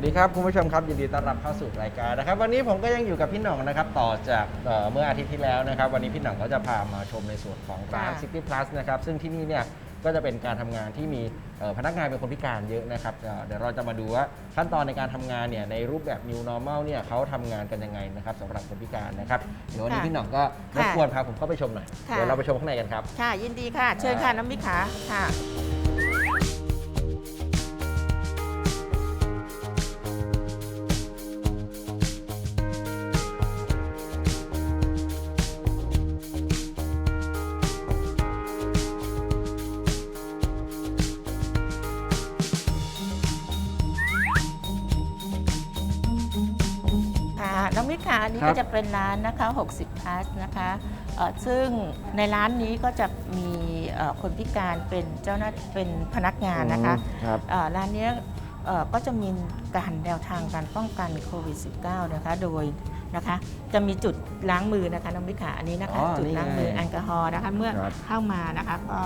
วัสดีครับคุณผู้ชมครับยินดีต้อนรับเข้าสู่รายการนะครับ วันนี้ผมก็ยังอยู่กับพี่หน่องนะครับต่อจากเอ่อเมื่ออาทิตย์ที่แล้วนะครับ วันนี้พี่หน่องก็จะพามาชมในส่วนของร้าน ค่ะ City Plus นะครับซึ่งที่นี่เนี่ยก็จะเป็นการทำงานที่มีเอ่อพนักงานเป็นคนพิการเยอะนะครับเอ่อเดี๋ยวเราจะมาดูว่าขั้นตอนในการทำงานเนี่ยในรูปแบบ New Normal เนี่ยเขาทำงานกันยังไงนะครับสำหรับคนพิการนะครับเดี๋ยววันนี้ค่ะพี่หน่องก็รบค่ะกวนพาผมเข้าไปชมหน่อยค่ะ เดี๋ยวเราไปชมข้างในกันครับ ค่ะ ยินดีค่ะ เชิญค่ะ น้ำมิกขาค่ะ ค่ะน้ำมิกขาอันนี้ครัก็บจะเป็นร้านนะคะ 60 plus นะคะเอ่อซึ่งในร้านนี้ก็จะมีเอ่อคนพิการเป็นเจ้าหน้าเป็นพนักงานนะคะครับ เอ่อร้านเนี้ยเอ่อก็จะมีการแนวทางการป้องกันโควิด -19 นะคะ โดยนะคะ จะมีจุดล้างมือนะคะน้องมิขาอันนี้นะคะ อ๋อจุดล้างมือนี่ไงแอลกอฮอล์นะคะเมื่อครับเข้ามานะคะก็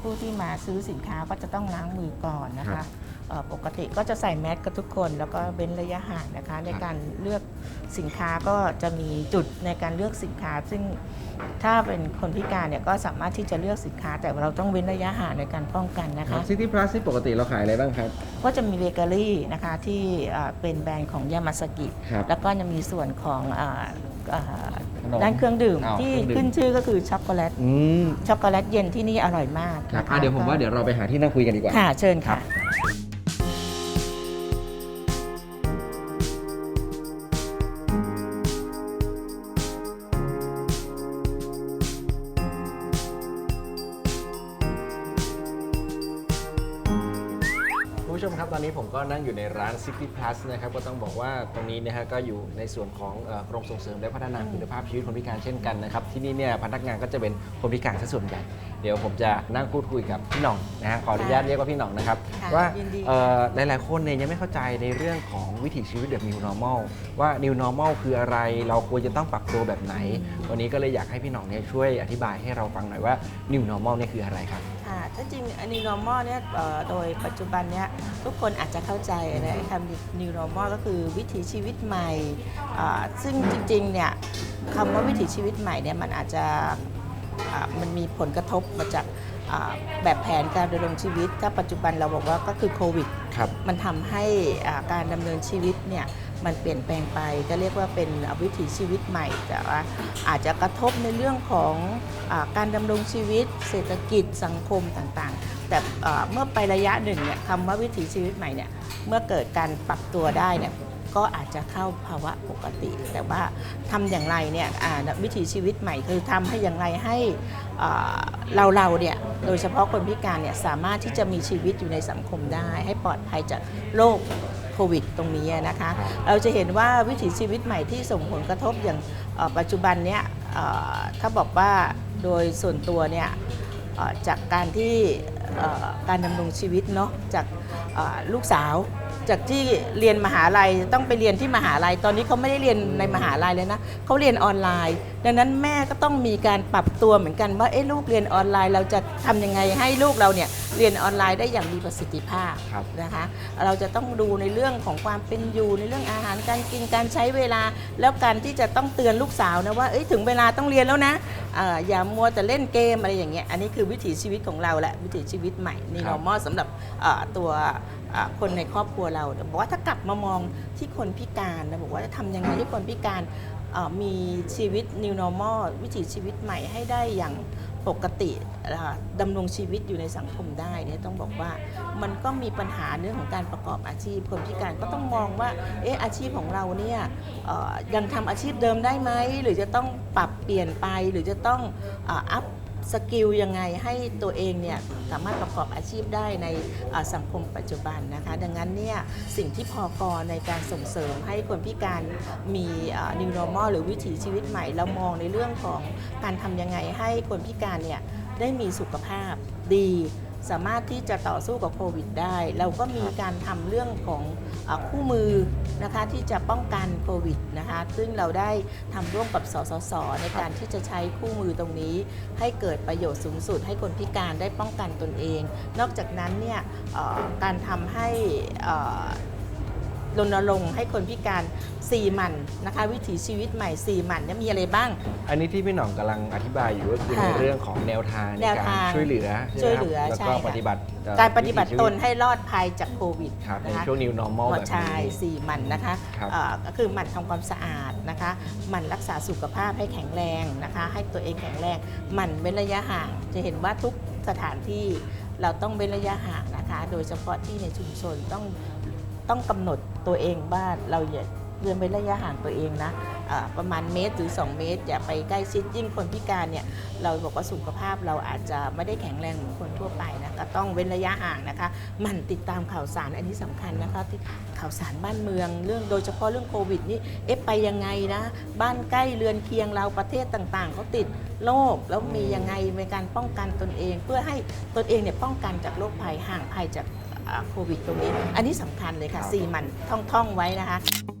ผู้ที่มาซื้อสินค้าก็จะต้องล้างมือก่อนนะครัคะบเอ่อ ปกติก็จะใส่แมสกันทุกคน แล้วก็เว้นระยะห่างนะคะ ในการเลือกสินค้าก็จะมีจุดในการเลือกสินค้า ซึ่งถ้าเป็นคนพิการเนี่ยก็สามารถที่จะเลือกสินค้า แต่เราต้องเว้นระยะห่างในการป้องกันนะคะซิตี้พลัสที่ปกติเราขายอะไรบ้างครับ ก็จะมีเบเกอรี่นะคะที่เอ่อเป็นแบรนด์ของยามาสกิครับแล้วก็ยังมีส่วนของเอ่อเอ่อขนมด้านเครื่องดื่มอ้าวที่เครื่องดื่มขึ้นชื่อก็คือช็อกโกแลตอืมช็อกโกแลตเย็นที่นี่อร่อยมากครับนะคะอะเดี๋ยวผมว่าเดี๋ยวเราไปหาที่นั่งคุยกันดีกว่าค่ะเชิญค่ะ อนนี้ผมก็นั่งอยู่ในร้าน City Plus นะครับก็ต้องบอกว่าตรงนี้นะฮะก็อยู่ในส่วนของเอ่อกรมส่งเสริมและพัฒนาคุณภาพชีวิตคนพิการเช่นกันนะครับที่นี่เนี่ยพนักงานก็จะเป็นคนพิการซะส่วนใหญ่เดี๋ยวผมจะนั่งพูดคุยกับพี่หน่องนะฮะขออนุญาตเรียกว่าพี่หน่องนะครับค่ะว่ายินดีเอ่อหลายๆ คนเนี่ยยังไม่เข้าใจในเรื่องของวิถีชีวิตแบบ New Normal ว่า New Normal คืออะไร เราควรจะต้องปรับตัวแบบไหน วันนี้ก็เลยอยากให้พี่หน่องเนี่ยช่วยอธิบายให้เราฟังหน่อยว่า New Normal เนี่ยคืออะไรครับค่ะ ถ้าจริงอันนี้ normal เนี่ยเอ่อโดยปัจจุบันเนี่ยทุกคนอาจจะเข้าใจนะไอ้คำ new normal ก็คือวิถีชีวิตใหม่อ่าซึ่งจริงๆเนี่ยคำว่าวิถีชีวิตใหม่เนี่ยมันอาจจะอ่ามันมีผลกระทบมาจากอ่าแบบแผนการดำรงชีวิตถ้าปัจจุบันเราบอกว่าก็คือโควิดครับมันทำให้อ่าการดำเนินชีวิตเนี่ย มันเปลี่ยนแปลงไปก็เรียกว่าเป็นวิถีชีวิตใหม่ แต่ว่าอาจจะกระทบในเรื่องของอการดำรงชีวิต เศรษฐกิจสังคมต่างๆ แต่เมื่อไประยะหนึ่งเนี่ยคำว่าวิถีชีวิตใหม่เนี่ยเมื่อเกิดการปรับตัวได้เนี่ยก็อาจจะเข้าภาวะปกติ แต่ว่าทำอย่างไรเนี่ยวิถีชีวิตใหม่คือทำให้อย่างไรให้เราเราๆเนี่ยโดยเฉพาะคนพิการเนี่ยสามารถที่จะมีชีวิตอยู่ในสังคมได้ ให้ปลอดภัยจากโรค โควิดตรงนี้นะคะครับเราจะเห็นว่าวิถีชีวิตใหม่ที่ส่งผลกระทบอย่างเอ่อปัจจุบันเนี้ยเอ่อถ้าบอกว่าโดยส่วนตัวเนี่ยเอ่อจากการที่เอ่อการดำรงชีวิตเนาะจากเอ่อลูกสาว จากที่เรียนมหาลัยต้องไปเรียนที่มหาลัย ตอนนี้เขาไม่ได้เรียนในมหาลัยเลยนะเขาเรียนออนไลน์ ดังนั้นแม่ก็ต้องมีการปรับตัวเหมือนกันว่าเอ๊ะลูกเรียนออนไลน์ เราจะทำยังไงให้ลูกเราเนี่ยเรียนออนไลน์ได้อย่างมีประสิทธิภาพครับ นะคะ เราจะต้องดูในเรื่องของความเป็นอยู่ในเรื่องอาหารการกินการใช้เวลา แล้วการที่จะต้องเตือนลูกสาวนะว่าเอ้ยถึงเวลาต้องเรียนแล้วนะอ่าอย่ามัวแต่เล่นเกมอะไรอย่างเงี้ยอันนี้คือวิถีชีวิตของเราแหละวิถีชีวิตใหม่นี่ครับ normal สำหรับอ่าตัวอ่า คนในครอบครัวเราบอกว่าถ้ากลับมามองที่คนพิการนะบอกว่าจะทำยังไงให้คนพิการมีชีวิต new normal วิถีชีวิตใหม่ให้ได้อย่างปกติดำรงชีวิตอยู่ในสังคมได้เนี่ยต้องบอกว่ามันก็มีปัญหาเรื่องของการประกอบอาชีพคนพิการก็ต้องมองว่าเอออาชีพของเราเนี่ยยังทำอาชีพเดิมได้ไหมหรือจะต้องปรับเปลี่ยนไปหรือจะต้องอัพ สกิลยังไงให้ตัวเองเนี่ยสามารถประกอบอาชีพได้ในสังคมปัจจุบันนะคะ ดังนั้นเนี่ยสิ่งที่พอกอในการส่งเสริมให้คนพิการมีเอ่อ new normal หรือวิถีชีวิตใหม่เรามองในเรื่องของการทำยังไงให้คนพิการเนี่ยได้มีสุขภาพดี สามารถที่จะต่อสู้กับโควิดได้ เราก็มีการทำเรื่องของ คู่มือนะคะที่จะป้องกันโควิดนะคะซึ่งเราได้ทำร่วมกับสสส ในการที่จะใช้คู่มือตรงนี้ ให้เกิดประโยชน์สูงสุด ให้คนพิการได้ป้องกันตนเอง นอกจากนั้นเนี่ยการทำให้อ่อ รณรงค์ให้คนพิการสี่หมันนะคะ วิถีชีวิตใหม่สี่หมันเนี่ยมีอะไรบ้าง อันนี้ที่พี่หน่องกำลังอธิบายอยู่ก็คือค่ะในเรื่องของแนวทางในแนวการทางช่วยเหลือใช่ไมช่วยเหลือครับแล้วใช่ก็ค่ะ ปฏิบัติเอ่อการปฏิบัติวิถีตชีนวิให้รอดภัยจากโควิดครับในนะคะ ช่วง new normal แบบใช่นี้สี่หมันนะคะครับเอ่อก็คือหมันทำความสะอาดนะคะหมันรักษาสุขภาพให้แข็งแรงนะคะ ให้ตัวเองแข็งแรงหมันเว้นระยะห่าง จะเห็นว่าทุกสถานที่เราต้องเว้นระยะห่างนะคะ โดยเฉพาะที่ในชุมชนต้องต้องกำหนด ตัวเองว่าเราอย่าเดินเว้นระยะห่างตัวเองนะประมาณเมตรหรือ 2 เมตร อย่าไปใกล้ชิดยิ่งคนพิการเนี่ยเราบอกว่าสุขภาพเราอาจจะไม่ได้แข็งแรงเหมือนคนทั่วไปนะก็ต้องเว้นระยะห่างนะคะหมันติดตามข่าวสารอันนี้สำคัญนะคะที่ข่าวสารบ้านเมืองเรื่องโดยเฉพาะเรื่องโควิดนี่เอ๊ะไปยังไงนะบ้านใกล้เรือนเคียงเราประเทศต่างๆเขาติดโรคแล้วมียังไงในการป้องกันตนเอง เพื่อให้ตนเองเนี่ยป้องกันจากโรคภัยห่างภัยจาก โควิดตรงนี้ อันนี้สำคัญเลยค่ะสี่หมันท่องๆไว้นะคะค่ะ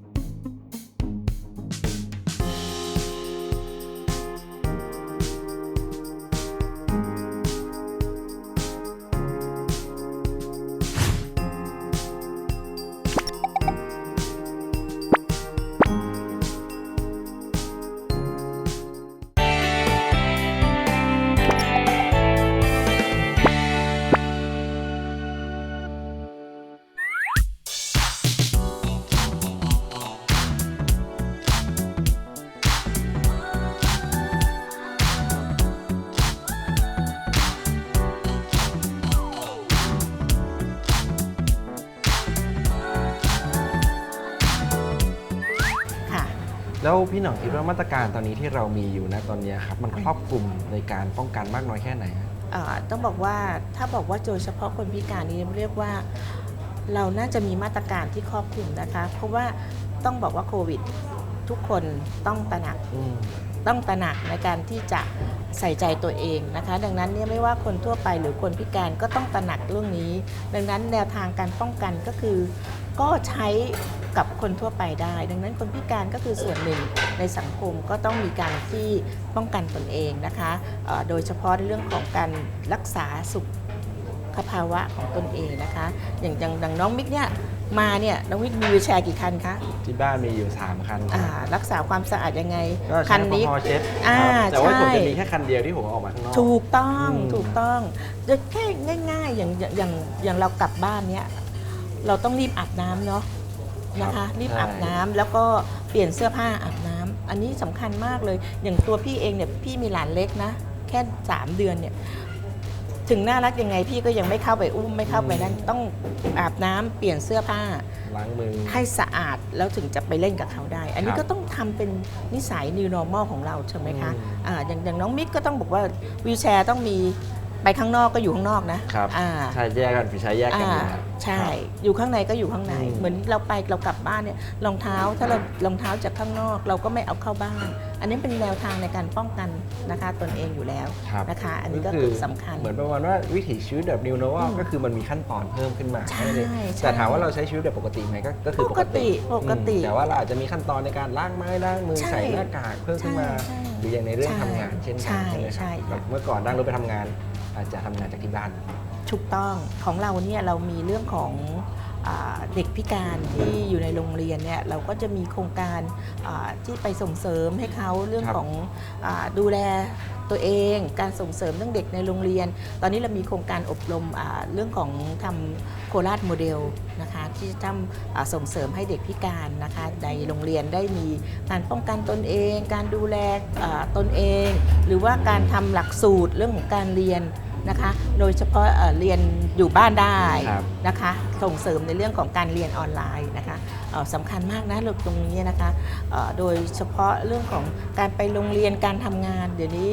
แล้วพี่หน่องคิดว่ามาตรการตอนนี้ที่เรามีอยู่นะตอนเนี้ยครับมันครอบคลุมในการป้องกันมากน้อยแค่ไหนฮะอ่าต้องบอกว่าถ้าบอกว่าโดยเฉพาะคนพิการนี้เรียกว่าเราน่าจะมีมาตรการที่ครอบคลุมนะคะ เพราะว่าต้องบอกว่าโควิด ทุกคนต้องตระหนักอืม ต้องตระหนักในการที่จะใส่ใจตัวเองนะคะ ดังนั้นเนี่ยไม่ว่าคนทั่วไปหรือคนพิการก็ต้องตระหนักเรื่องนี้ ดังนั้นแนวทางการป้องกันก็คือ ก็ใช้ กับคนทั่วไปได้ ดังนั้นคนพิการก็คือส่วนหนึ่งในสังคมก็ต้องมีการที่ป้องกันตนเองนะคะเอ่อโดยเฉพาะในเรื่องของการรักษาสุขภาวะของตนเองนะคะ อย่างอย่างอย่างน้องมิกเนี่ยมาเนี่ยน้องมิกมีวีลแชร์กี่คันคะที่บ้านมีอยู่ 3 คันอ่ารักษาความสะอาดยังไงก็ใช้คัแอลกอนี้ฮอล์เช็ดอ่าครับแต่ว่าใช่ผมจะมีแค่คันเดียวที่ผมเอาออกมาข้างนอกถูกต้องอืมถูกต้องจะแค่ง่ายๆอย่างอย่างอย่างอย่างเรากลับบ้านเนี้ยเราต้องรีบอาบน้ำเนาะ นะคะรีบอาบน้ำแล้วก็เปลี่ยนเสื้อผ้าอาบน้ำอันนี้สำคัญมากเลย อย่างตัวพี่เองเนี่ยพี่มีหลานเล็กนะ แค่ 3 เดือนเนี่ยถึงน่ารักยังไงพี่ก็ยังไม่เข้าไปอุ้มไม่เข้าไปนั่นต้องอาบน้ำเปลี่ยนเสื้อผ้าล้างมือให้สะอาดแล้วถึงจะไปเล่นกับเขาได้ อันนี้ครับก็ต้องทำเป็นนิสัย new normal ของเราใช่ไหมคะอืมอ่าอย่างอย่างน้องมิกก็ต้องบอกว่าวีลแชร์ต้องมี ไปข้างนอกก็อยู่ข้างนอกนะครับอ่าใช่แยกกันฝีใช้แยกกันอยู่อ่าแล้วใช่ ครับ อยู่ข้างในก็อยู่ข้างใน อืม เหมือนเราไปเรากลับบ้านเนี่ยรองเท้าถ้าเรารองเท้าจากข้างนอก เราก็ไม่เอาเข้าบ้าน อันนี้เป็นแนวทางในการป้องกันนะคะตนเองอยู่แล้วครับนะคะ อันนี้ก็คือสำคัญ เหมือนประมาณว่าวิถีชีวิตแบบ new normal อืมก็คือมันมีขั้นตอนเพิ่มขึ้นมาใช่แค่นั้นเองใช่ แต่ถามว่าเราใช้ชีวิตแบบปกติไหมก็ก็คือปกติปกติ อืมแต่ว่าเราอาจจะมีขั้นตอนในการล้างไม้ล้างมือใช่ใส่หน้ากากเพิ่มขึ้นมา ใช่ใช่หรืออย่างในเรื่องใช่ทำงานเช่นกันใช่ใช่ไหมคใช่รับค่ะ แบบเมื่อก่อนนั่งรถไปทำงานอา จะทำงานจากที่บ้านถูกต้องของเราเนี่ยเรามีเรื่องของเด็กพิการที่อยู่ในโรงเรียนเนี่ยเราก็จะมีโครงการที่ไปส่งเสริมให้เขาเรื่องของอดูแลตัวเอง การส่งเสริมเรื่องเด็กในโรงเรียน ตอนนี้เรามีโครงการอบรมเรื่องของทำโคราชโมเดลนะคะที่จะทำส่งเสริมให้เด็กพิการนะคะในโรงเรียนได้มีการป้องกันตนเอง การดูแลตนเอง หรือว่าการทำหลักสูตรเรื่องของการเรียน นะคะ โดยเฉพาะเอ่อเรียนอยู่บ้านได้ครับนะคะ ส่งเสริมในเรื่องของการเรียนออนไลน์นะคะเอ่อสำคัญมากนะเรื่องตรงนี้นะคะเอ่อโดยเฉพาะเรื่องของการไปโรงเรียนการทำงาน เดี๋ยวนี้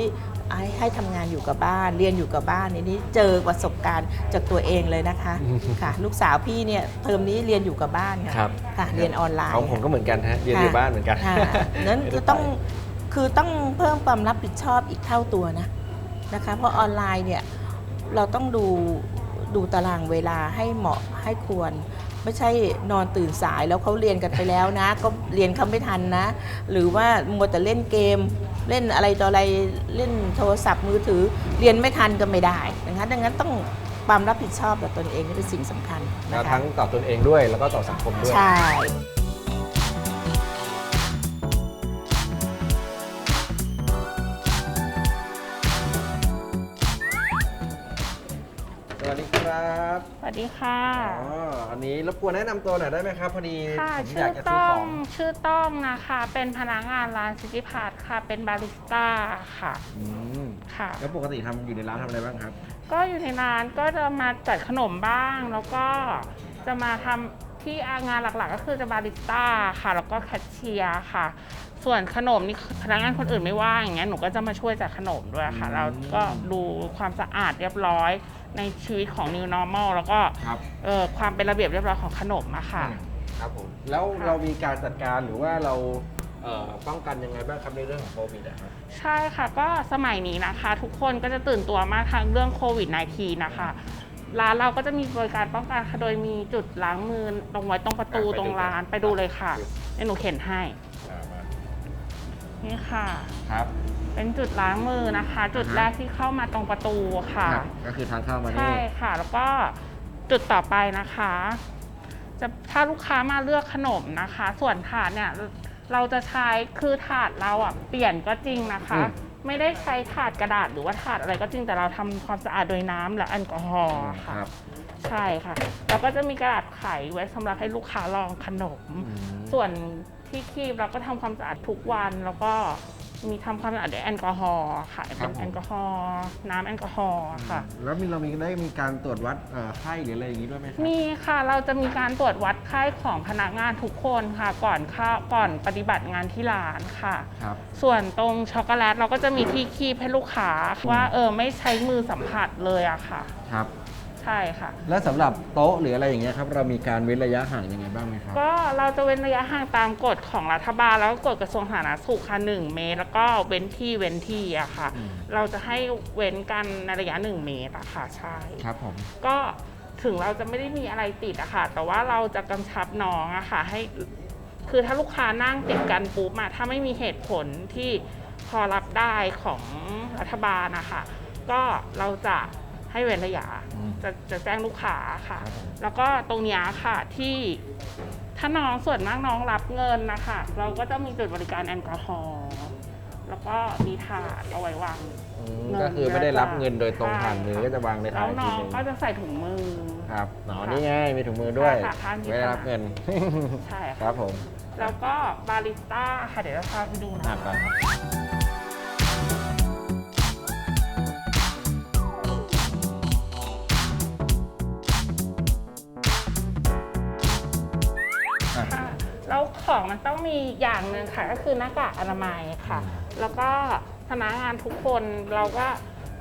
ให้ให้ทำงานอยู่กับบ้าน เรียนอยู่กับบ้านในนี้เจอประสบการณ์จากตัวเองเลยนะคะค่ะ ลูกสาวพี่เนี่ยเทอมนี้เรียนอยู่กับบ้านค่ะครับค่ะเรียนออนไลน์ของผมก็เหมือนกันฮะเรียนอยู่บ้านเหมือนกันค่ะนั้นไม่ได้คือต้องไปคือต้องเพิ่มความรับผิดชอบอีกเท่าตัวนะนะคะเพราะออนไลน์เนี่ย เราต้องดูดูตารางเวลาให้เหมาะให้ควร ไม่ใช่นอนตื่นสายแล้วเขาเรียนกันไปแล้วนะ ก็เรียนเขาไม่ทันนะ หรือว่ามัวแต่เล่นเกม เล่นอะไรต่ออะไรเล่นโทรศัพท์มือถือ เรียนไม่ทันก็ไม่ได้นะคะดังนั้นต้องความรับผิดชอบต่อตนเองนี่เป็นสิ่งสำคัญแล้วนะคะทั้งต่อตนเองด้วยแล้วก็ต่อสังคมด้วย ใช่ สวัสดีค่ะอ๋ออันนี้รบกวนแนะนำตัวหน่อยได้ไหมครับพอดีค่ะผมอชื่ยาอกจะซื้อต้อของงชื่อต้องนะคะ เป็นพนักงานร้านซิตี้พาร์ทค่ะ เป็นบาริสต้าค่ะอืมค่ะ แล้วปกติทำอยู่ในร้านทำอะไรบ้างครับ ก็อยู่ในร้านก็จะมาจัดขนมบ้าง แล้วก็จะมาทำที่งานหลักๆ ก็คือจะบาริสต้าค่ะ แล้วก็แคชเชียร์ค่ะ ส่วนขนมนี่พนักงานคนอื่นไม่ว่างอย่างเงี้ยหนูก็จะมาช่วยจัดขนมด้วยค่ะอืมแล้วก็ดูความสะอาดเรียบร้อยในชีวิตของ New Normal แล้วก็ครับเอ่อความเป็นระเบียบเรียบร้อยของขนมอะค่ะ ครับผมแล้วค่ะเรามีการจัดการหรือว่าเราเอ่อป้องกันยังไงบ้างครับในเรื่องของโควิดอะครับ ใช่ค่ะก็สมัยนี้นะคะ ทุกคนก็จะตื่นตัวมากทางเรื่องโควิด -19 นะคะร้านเราก็จะมีบริการป้องกันค่ะโดยมีจุดล้างมือตรงไว้ตรงประตูอะไปดูตรงร้านกันไปดูเลยค่ะครับเดี๋ยวหนูเข็นให้อ่ามา นี่ค่ะ ครับ เป็นจุดล้างมือนะคะ จุดอ่าฮะแรกที่เข้ามาตรงประตูค่ะ ครับก็คือทางเข้ามาใช่นี่ค่ะ แล้วก็จุดต่อไปนะคะ จะถ้าลูกค้ามาเลือกขนมนะคะ ส่วนถาดเนี่ยเราจะใช้คือถาดเราอะเปลี่ยนก็จริงนะคะไม่ได้ใช้ถาดกระดาษหรือว่าถาดอะไรก็จริงแต่เราทำความสะอาดโดยน้ำและแอลกอฮอล์ค่ะครับใช่ค่ะ แล้วก็จะมีกระดาษไขไว้สำหรับให้ลูกค้าลองขนม อืมส่วน ที่คีบเราก็ทำความสะอาดทุกวัน แล้วก็มีทำความสะอาดด้วยแอลกอฮอล์ค่ะครัเป็บนผม แอลกอฮอล์น้ำแอลกอฮอล์ค่ะ แล้วมีเรามีได้มีการตรวจวัดเอ่อไข้หรืออะไรอย่างนี้ด้วยไหมครับ มีค่ะเราจะมีการตรวจวัดไข้ของพนักงานทุกคนค่ะ ก่อนเข้าก่อนปฏิบัติงานที่ร้านค่ะ ครับ ส่วนตรงช็อกโกแลตเราก็จะมีที่คีบให้ลูกค้าว่าเออไม่ใช้มือสัมผัสเลยอะค่ะ ครับ ใช่ค่ะ แล้วสำหรับโต๊ะหรืออะไรอย่างเงี้ยครับเรามีการเว้นระยะห่างยังไงบ้างไหมครับ ก็เราจะเว้นระยะห่างตามกฎของรัฐบาลแล้วก็กฎกระทรวงสาธารณสุขค่ะ1เมตร แล้วก็เว้นที่เว้นที่อะค่ะ อืม เราจะให้เว้นกันในระยะ1เมตรอะค่ะใช่ ครับผม ก็ถึงเราจะไม่ได้มีอะไรติดอะค่ะ แต่ว่าเราจะกำชับน้องอะค่ะ ให้คือถ้าลูกค้านั่งติดกันปุ๊บอะถ้าไม่มีเหตุผลที่พอรับได้ของรัฐบาลนะคะก็เราจะ ให้เว้นระยะอืมจะจะแจ้งลูกค้าค่ะ ครับผมแล้วก็ตรงเนี้ยค่ะที่ถ้าน้องส่วนมากน้องรับเงินนะคะเราก็จะมีจุดบริการแอลกอฮอล์แล้วก็มีถาดเอาไว้วาง อืมเงินก็คือไม่ได้รับเงินโดยตรงใช่ ผ่านมือค่ะก็จะวางในแล้ถาดวอีกน้ทีองหนึงก็จะใส่ถุงมือ ครับหนอค่ะนี่ไงมีถุงมือด้วยค่ะค่ะมีไม่ได้รับค่ะเงิน ใช่คค่ะรับผมแล้วก็บาริสต้าค่ะเดี๋ยวจะพาไปดูนะ อะไป องมันต้องมีอย่างหนึ่งค่ะก็คือหน้ากากอนามัยค่ะ แล้วก็พนักงานทุกคนเราก็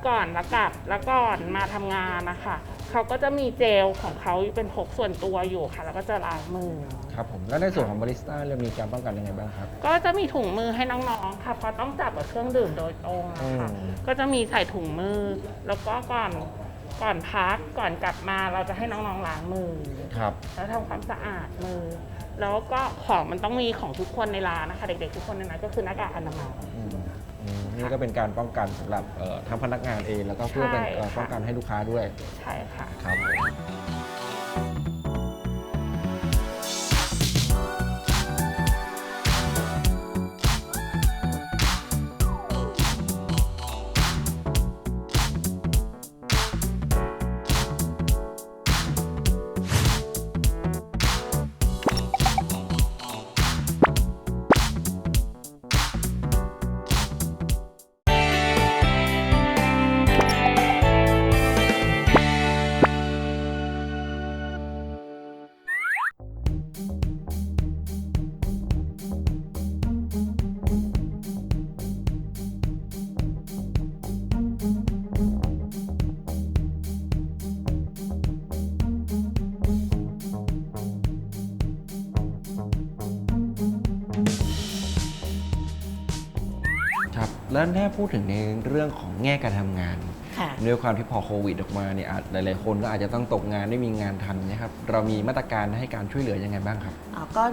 ก่อนแล้วกลับแล้วก่อนมาทำงานนะคะเขาก็จะมีเจลของเขาเป็นพกส่วนตัวอยู่ค่ะ แล้วก็จะล้างมือ ครับผมแล้วในส่วนของบาริสต้าเรามีการป้องกันยังไงบ้างครับ ก็จะมีถุงมือให้น้องๆค่ะเพราะต้องจับกับเครื่องดื่มโดยตรงนะคะอืม ก็จะมีใส่ถุงมือ แล้วก็ก่อนก่อนพักก่อนกลับมาเราจะให้น้องๆล้างมือ ครับ แล้วทำความสะอาดมือ แล้วก็ของมันต้องมีของทุกคนในร้านนะคะเด็กๆทุกคนในร้านก็คือหน้ากากอนามัย อืมอืมนี่ก็เป็นการป้องกันสำหรับเอ่อทั้งพนักงานเอง แล้วก็เพื่อเป็นเอ่อใช่ค่ะ ป้องกันให้ลูกค้าด้วยใช่ค่ะ ครับ แล้วแน่พูดถึงในเรื่องของแง่การทำงานค่ะด้วยความที่พอโควิดออกมาเนี่ยอาจหลายๆคนก็อาจจะต้องตกงานไม่มีงานทำนะครับ เรามีมาตรการให้การช่วยเหลือยังไงบ้างครับอ่าก็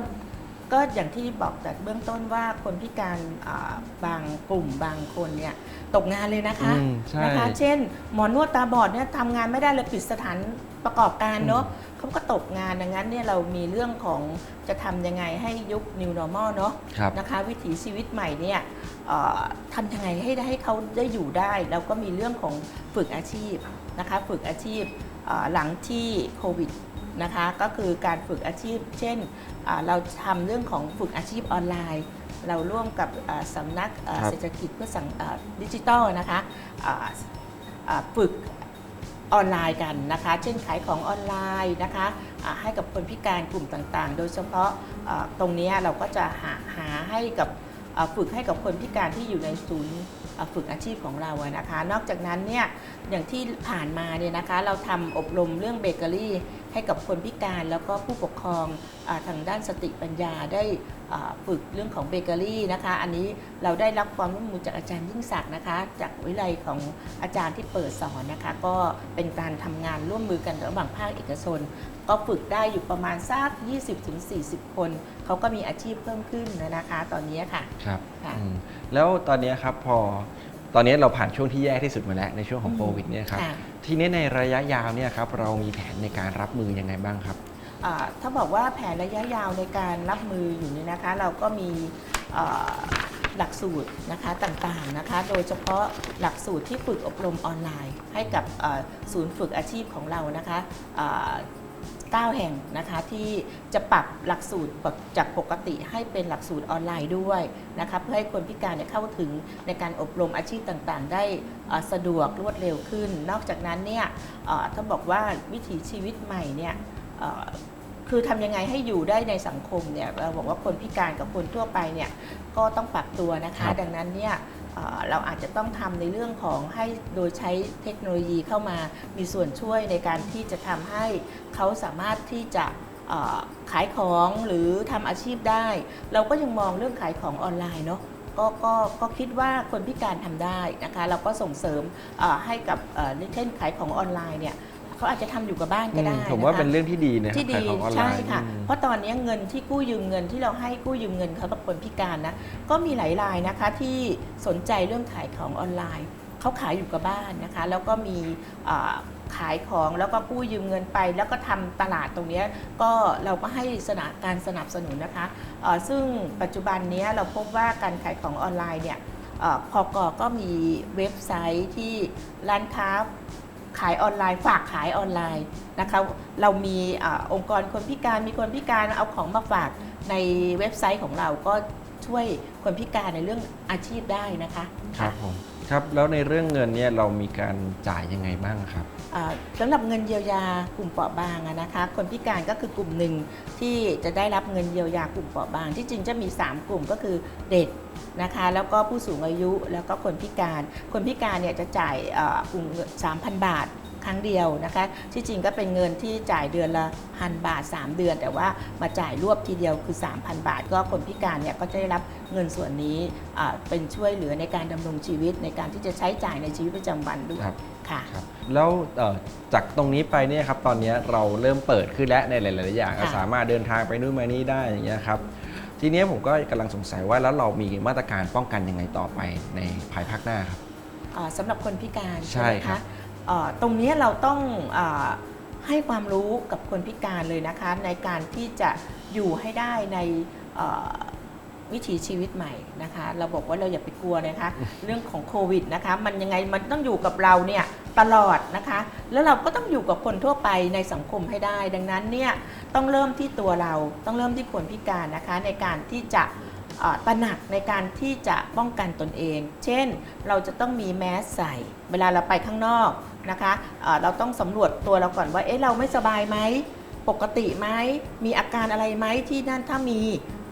ก็อย่างที่บอกแต่เบื้องต้นว่าคนพิการอ่าบางกลุ่มบางคนเนี่ยตกงานเลยนะคะอืมใช่นะคะ เช่น หมอนวดตาบอดเนี่ยทำงานไม่ได้เลยปิดสถานประกอบการเนาะเขาก็ตกงานดังนั้นเนี่ยเรามีเรื่องของจะทำยังไงให้ยุค new normal เนาะครับนะคะ วิถีชีวิตใหม่เนี่ยเอ่อทำยังไงให้ได้ให้เขาได้อยู่ได้แล้วก็มีเรื่องของฝึกอาชีพนะคะ ฝึกอาชีพเอ่อหลังที่โควิด นะคะก็คือการฝึกอาชีพ เช่นอ่าเราทำเรื่องของฝึกอาชีพออนไลน์ เราร่วมกับอ่าสำนักอ่าครับเศรษฐกิจเพื่อสังอ่าดิจิทัลนะคะอ่าอ่าฝึกออนไลน์กันนะคะ เช่นขายของออนไลน์นะคะอ่าให้กับคนพิการกลุ่มต่างๆ โดยเฉพาะอ่าตรงเนี้ยเราก็จะหาหาให้กับเอ่อฝึกให้กับคนพิการที่อยู่ในศูนย์เอ่อฝึกอาชีพของเราอะนะคะ นอกจากนั้นเนี่ยอย่างที่ผ่านมาเนี่ยนะคะเราทำอบรมเรื่องเบเกอรี่ ให้กับคนพิการแล้วก็ผู้ปกครองอาทางด้านสติปัญญาได้อ่าฝึกเรื่องของเบเกอรี่นะคะ อันนี้เราได้รับความร่วมมือจากอาจารย์ยิ่งศักดิ์นะคะ จากวิไลของอาจารย์ที่เปิดสอนนะคะ ก็เป็นการทำงานร่วมมือกันระหว่างภาคเอกชน ก็ฝึกได้อยู่ประมาณสัก 20-40 คน เขาก็มีอาชีพเพิ่มขึ้นนะคะ ตอนนี้ค่ะครับค่ะอืมแล้วตอนนี้ครับพอตอนนี้เราผ่านช่วงที่แย่ที่สุดมาแล้วในช่วงของอืมโควิดเนี่ยครับค่ะ ทีนี้ในระยะยาวเนี่ยครับเรามีแผนในการรับมือยังไงบ้างครับ อ่าถ้าบอกว่าแผนระยะยาวในการรับมืออยู่เนี่ยนะคะ เราก็มีเอ่อหลักสูตรนะคะต่างๆนะคะ โดยเฉพาะหลักสูตรที่ฝึกอบรมออนไลน์ ให้กับเอ่อศูนย์ฝึกอาชีพของเรานะคะอ่า 9 แห่งนะคะที่จะปรับหลักสูตรจากปกติให้เป็นหลักสูตรออนไลน์ด้วยนะคะเพื่อให้คนพิการเนี่ยเข้าถึงในการอบรมอาชีพต่างๆ ได้อ่าสะดวกรวดเร็วขึ้น นอกจากนั้นเนี่ยเอ่อถ้าบอกว่าวิถีชีวิตใหม่เนี่ยเอ่อคือทำยังไงให้อยู่ได้ในสังคมเนี่ยเราบอกว่าคนพิการกับคนทั่วไปเนี่ยก็ต้องปรับตัวนะครัคะบดังนั้นเนี่ย เราอาจจะต้องทำในเรื่องของให้โดยใช้เทคโนโลยีเข้ามามีส่วนช่วยในการที่จะทำให้เขาสามารถที่จะขายของหรือทำอาชีพได้ เราก็ยังมองเรื่องขายของออนไลน์เนาะก็ก็ก็คิดว่าคนพิการทำได้นะคะ เราก็ส่งเสริมให้กับเอ่อเช่นขายของออนไลน์เนี่ย เขาอาจจะทำอยู่กับบ้านก็ได้อืมผมว่าะคะเป็นเรื่องที่ดีนะครับที่ดีขายของออนไลใช่น์ค่ะอืมเพราะตอนนี้เงินที่กู้ยืมเงินที่เราให้กู้ยืมเงินเขากับคนพิการนะก็มีหลายรายนะคะที่สนใจเรื่องขายของออนไลน์เขาขายอยู่กับบ้านนะคะ แล้วก็มีอ่าขายของแล้วก็กู้ยืมเงินไป แล้วก็ทำตลาดตรงเนี้ยก็เราก็ให้สนับการสนับสนุนนะคะเอ่อซึ่งปัจจุบันเนี้ยเราพบว่าการขายของออนไลน์เนี่ยเอ่อพอกก็มีเว็บไซต์ที่ร้านค้า ขายออนไลน์ ฝากขายออนไลน์นะคะเรามีอาองค์กรคนพิการมีคนพิการเอาของมาฝากในเว็บไซต์ของเราก็ช่วยคนพิการในเรื่องอาชีพได้นะคะครับผมครับแล้วในเรื่องเงินเนี่ยเรามีการจ่ายยังไงบ้างครับอ่าสำหรับเงินเยียวยากลุ่มเปราะบางอะนะคะ คนพิการก็คือกลุ่มหนึ่งที่จะได้รับเงินเยียวยากลุ่มเปราะบาง ที่จริงจะมี 3 กลุ่มก็คือเด็ก นะคะ แล้วก็ผู้สูงอายุแล้วก็คนพิการ คนพิการเนี่ยจะจ่ายเอ่อกลุ่ม3,000บาทครั้งเดียวนะคะ ที่จริงก็เป็นเงินที่จ่ายเดือนละพันบาท 3 เดือน แต่ว่ามาจ่ายรวบทีเดียวคือ 3,000 บาท ก็คนพิการเนี่ยก็จะได้รับเงินส่วนนี้อ่าเป็นช่วยเหลือในการดำรงชีวิตในการที่จะใช้จ่ายในชีวิตประจำวันด้วยครับค่ะครับแล้วเอ่อจากตรงนี้ไปเนี่ยครับตอนนี้เราเริ่มเปิดขึ้นแล้วในหลาย ๆ อย่างค่ะสามารถเดินทางไปนู่นมานี่ได้อย่างเงี้ยครับ ทีเนี้ยผมก็กำลังสงสัยว่าแล้วเรามีมาตรการป้องกันยังไงต่อไปในภายภาคหน้าครับ อ่าสำหรับคนพิการใช่ใช่ไหมครัคะบอ่าตรงนี้เราต้องอาให้ความรู้กับคนพิการเลยนะคะ ในการที่จะอยู่ให้ได้ในอ่า วิถีชีวิตใหม่นะคะ เราบอกว่าเราอย่าไปกลัวนะคะ เรื่องของโควิดนะคะ มันยังไงมันต้องอยู่กับเราเนี่ยตลอดนะคะ แล้วเราก็ต้องอยู่กับคนทั่วไปในสังคมให้ได้ ดังนั้นเนี่ยต้องเริ่มที่ตัวเราต้องเริ่มที่คนพิการนะคะ ในการที่จะตระหนักในการที่จะป้องกันตนเอง เช่น เราจะต้องมีแมสใส่ เวลาเราไปข้างนอกนะคะเอ่อเราต้องสำรวจตัวเราก่อนว่า เอ๊ะ เราไม่สบายไหม ปกติไหม มีอาการอะไรไหมที่นั่นถ้ามี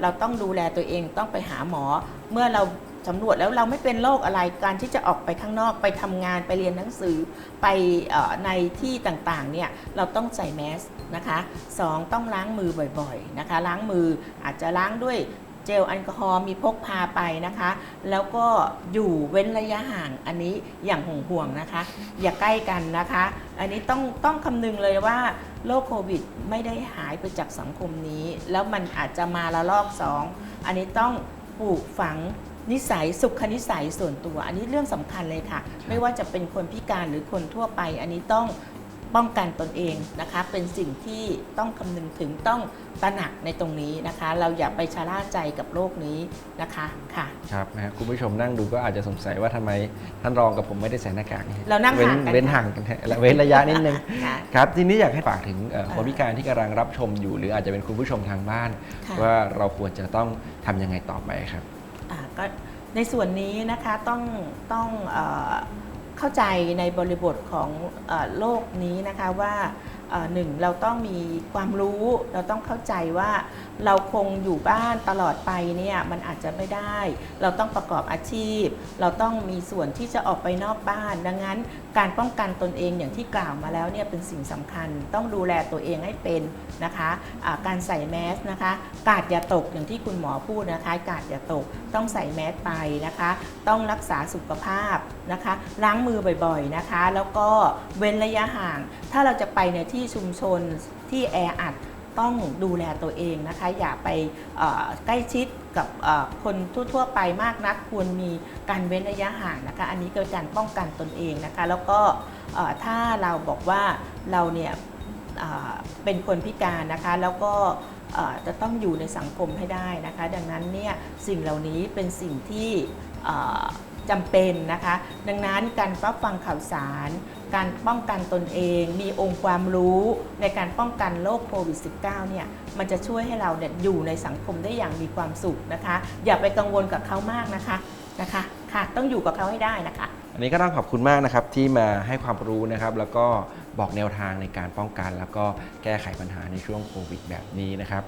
เราต้องดูแลตัวเองต้องไปหาหมอ เมื่อเราสำรวจแล้วเราไม่เป็นโรคอะไรการที่จะออกไปข้างนอกไปทำงานไปเรียนหนังสือไปอในที่ต่างๆเนี่ยเราต้องใส่แมสนะคะสองต้องล้างมือบ่อยๆนะคะ ล้างมืออาจจะล้างด้วย จลแอลกอฮอล์มีพกพาไปนะคะ แล้วก็อยู่เว้นระยะห่างอันนี้อย่างห่วงๆนะคะ อย่าใกล้กันนะคะ อันนี้ต้องต้องคำนึงเลยว่าโรคโควิดไม่ได้หายไปจากสังคมนี้ แล้วมันอาจจะมาละลอกสองอันนี้ต้องปลูกฝังนิสัยสุขนิสัยส่วนตัว อันนี้เรื่องสำคัญเลยค่ะ ไม่ว่าจะเป็นคนพิการหรือคนทั่วไป อันนี้ต้อง ป้องกันตนเองนะคะ เป็นสิ่งที่ต้องคำนึงถึงต้องตระหนักในตรงนี้นะคะ เราอย่าไปชะล่าใจกับโลกนี้นะคะค่ะครับนะฮะคุณผู้ชมนั่งดูก็อาจจะสงสัยว่าทำไมท่านรองกับผมไม่ได้ใส่หน้ากากนี่เรานั่งเว้ห่างกันเว้นค่ะห่างกันฮะและเว้นระยะนิดนึงค่ะครับทีนี้อยากให้ฝากถึงเอ่อค่ะคนพิการที่กำลังรับชมอยู่ หรืออาจจะเป็นคุณผู้ชมทางบ้านค่ะว่าเราควรจะต้องทำยังไงต่อไปครับอ่าก็ในส่วนนี้นะคะต้องต้อง เข้าใจในบริบทของอโลกนี้นะคะว่า หนึ่งเราต้องมีความรู้เราต้องเข้าใจว่าเราคงอยู่บ้านตลอดไปเนี่ยมันอาจจะไม่ได้ เราต้องประกอบอาชีพ เราต้องมีส่วนที่จะออกไปนอกบ้าน ดังนั้นการป้องกันตนเองอย่างที่กล่าวมาแล้วเนี่ยเป็นสิ่งสำคัญ ต้องดูแลตัวเองให้เป็นนะคะะการใส่แมสนะคะ กาดอย่าตกอย่างที่คุณหมอพูดนะคะ กาดอย่าตกต้องใส่แมสไปนะคะ ต้องรักษาสุขภาพนะคะ ล้างมือบ่อยๆนะคะ แล้วก็เว้นระยะห่าง ถ้าเราจะไปในที่ที่ชุมชนที่แออัดต้องดูแลตัวเองนะคะ อย่าไปใกล้ชิดกับคนทั่วๆไปมากนักควรมีการเว้นระยะห่างนะคะ อันนี้เกิดการป้องกันตนเองนะคะ แล้วก็ถ้าเราบอกว่าเราเนี่ยเป็นคนพิการนะคะ แล้วก็จะต้องอยู่ในสังคมให้ได้นะคะ ดังนั้นเนี่ยสิ่งเหล่านี้เป็นสิ่งที่ จำเป็นนะคะ ดังนั้นการรับฟังข่าวสาร การป้องกันตนเอง มีองค์ความรู้ในการป้องกันโรคโควิด -19 เนี่ยมันจะช่วยให้เราเนี่ยอยู่ในสังคมได้อย่างมีความสุขนะคะ อย่าไปกังวลกับเขามากนะคะนะคะค่ะต้องอยู่กับเขาให้ได้นะคะ อันนี้ก็ต้องขอบคุณมากนะครับที่มาให้ความรู้นะครับ แล้วก็บอกแนวทางในการป้องกัน แล้วก็แก้ไขปัญหาในช่วงโควิดแบบนี้นะครับ